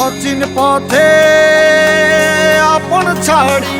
অচিন পথে আপন ছাড়ি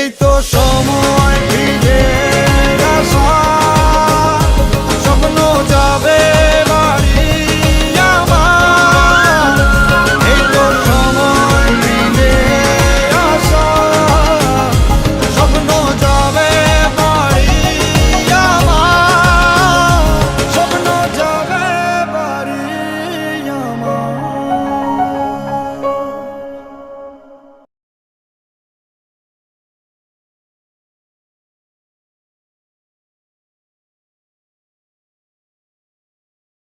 এই তো সব